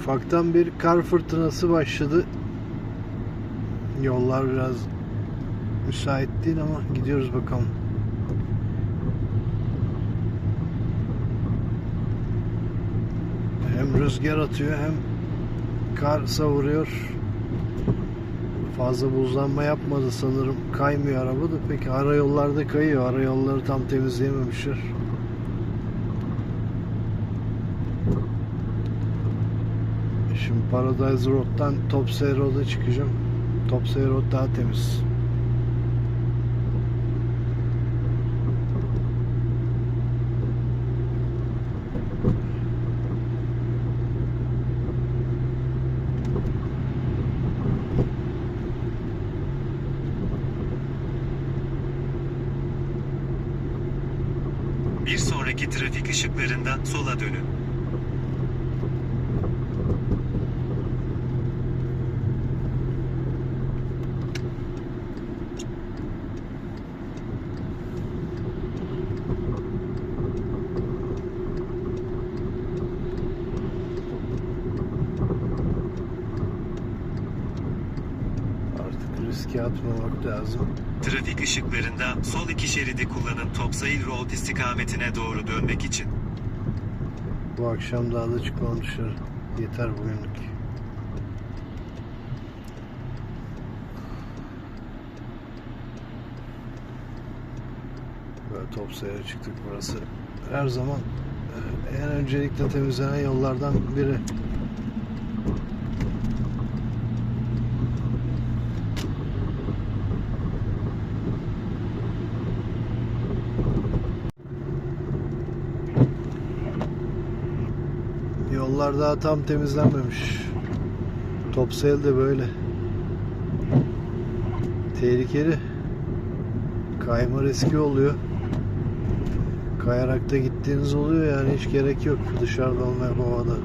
Ufaktan bir kar fırtınası başladı. Yollar biraz müsait değil ama gidiyoruz bakalım. Hem rüzgar atıyor hem kar savuruyor. Fazla buzlanma yapmadı sanırım. Kaymıyor araba da peki ara yollarda kayıyor. Ara yolları tam temizleyememişler. Şimdi Paradise Road'dan Topsay Road'a çıkacağım. Topsay Road daha temiz. Bir sonraki trafik ışıklarında sola dönün. Riske atmamak lazım. Trafik ışıklarında sol iki şeridi kullanın Topsail Road istikametine doğru dönmek için. Bu akşam daha da çıkmam dışarı. Yeter bugünlük. Böyle Topsay'a çıktık burası. Her zaman e, en öncelikle temizlenen yollardan biri. Yollar daha tam temizlenmemiş. Topsail de böyle. Tehlikeli. Kayma riski oluyor. Kayarak da gittiğiniz oluyor yani hiç gerek yok dışarıda olmaya havada.